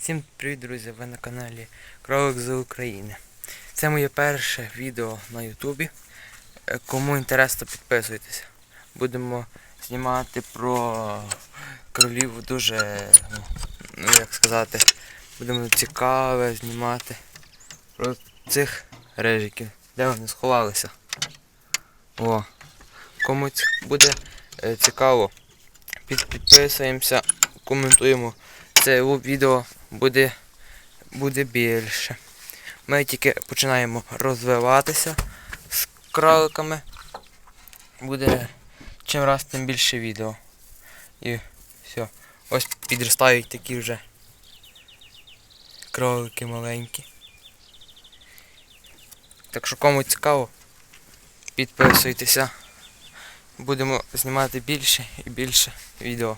Всім привіт, друзі! Ви на каналі Кролик з України. Це моє перше відео на Ютубі. Е, Кому інтересно, підписуйтесь. Будемо знімати про кролів дуже, ну, як сказати, будемо цікаве знімати про цих рижиків. Де вони сховалися? О, кому буде е, цікаво, підписуємося, коментуємо. Це відео буде, буде більше. Ми тільки починаємо розвиватися з кроликами. Буде чим раз тим більше відео. І все. Ось підростають такі вже кролики маленькі. Так що кому цікаво, підписуйтеся. Будемо знімати більше і більше відео.